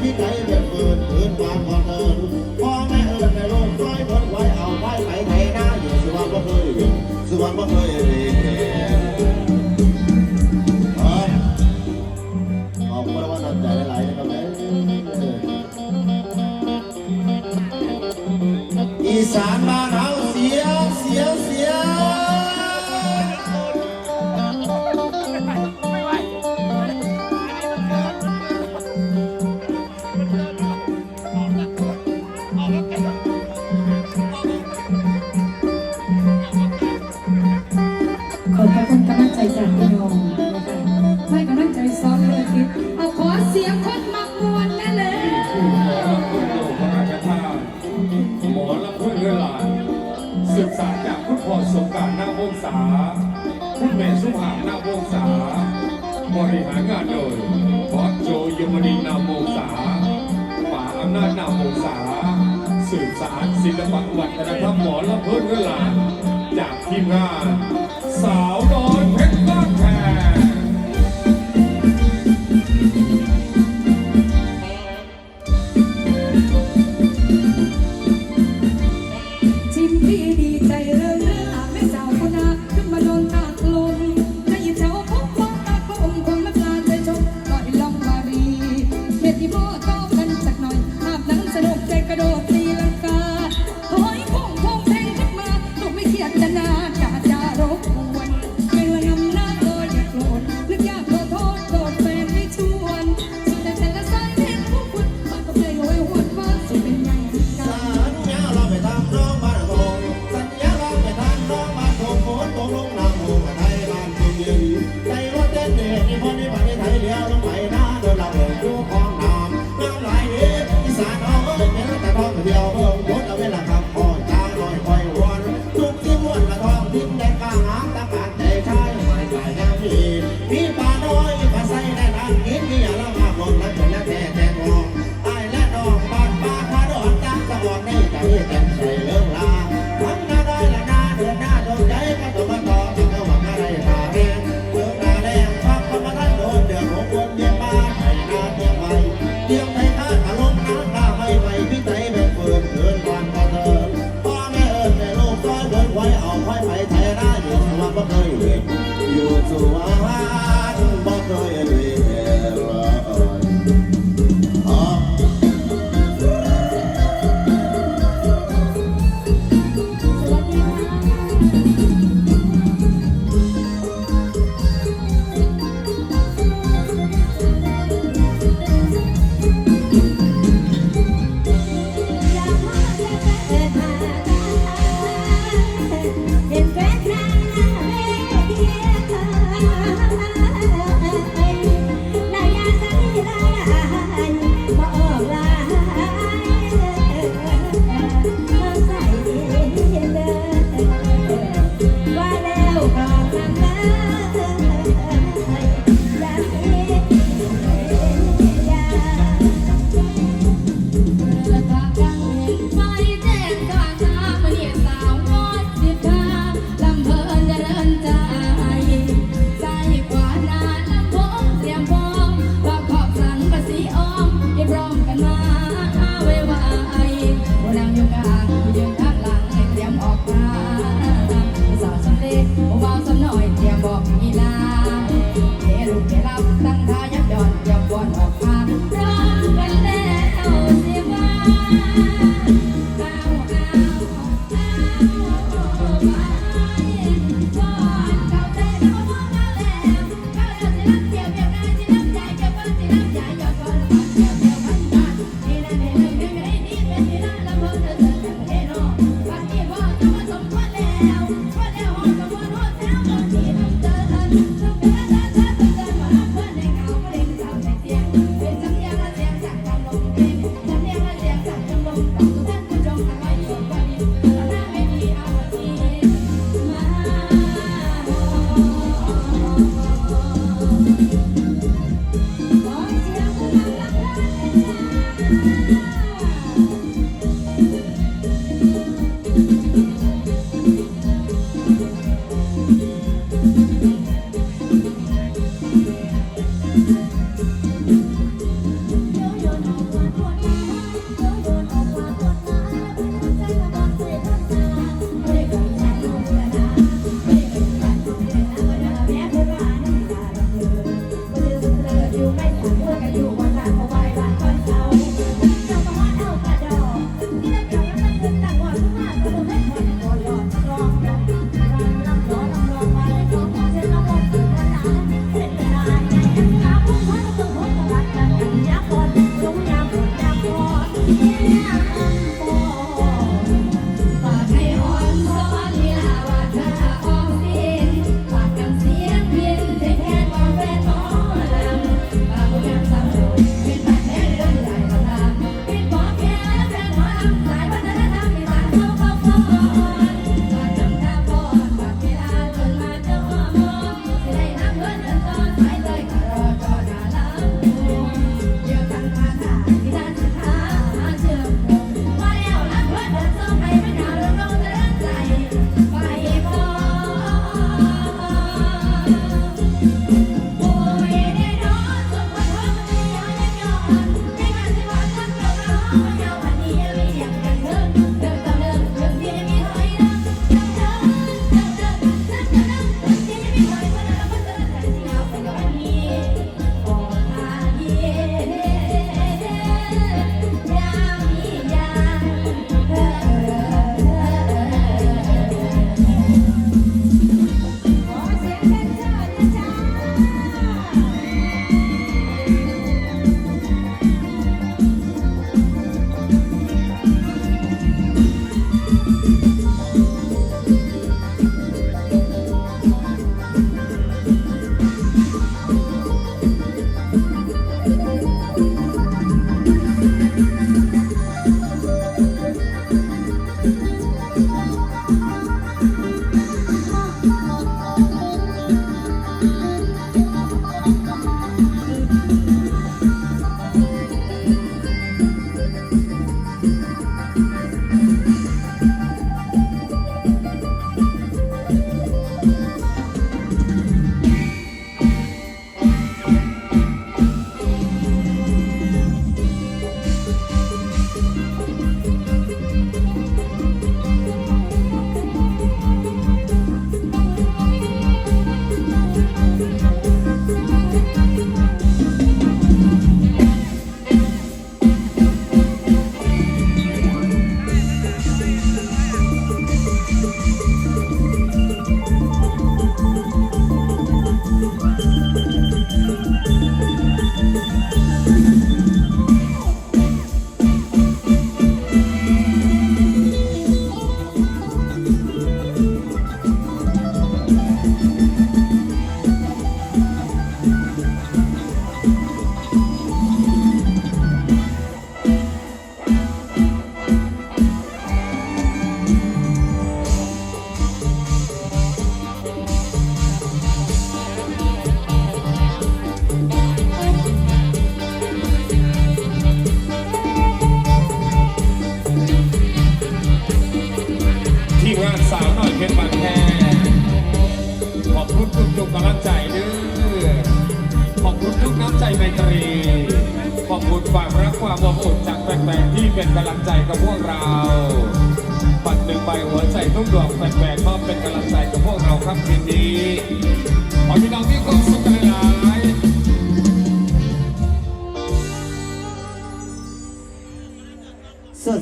be nice. วงศาคุณแม่สุภาพนามวงศาบริหารงานโดยบอสโจยมดีนามวงศาป่าอำนาจนามวงศาสืบสารศิลปวัฒนธรรมหมอและเพื่อนเวลาจากทีมงานสา voar. I love ฟนๆที่เป็นกำลังใจกับพวกเราปัดหนึ่งใบหัวใจทุกดวงแฟนๆก็เป็นกำลังใจกับพวกเราครับคืนนี้ขอพี่น้องมีความสุขกันหลายสด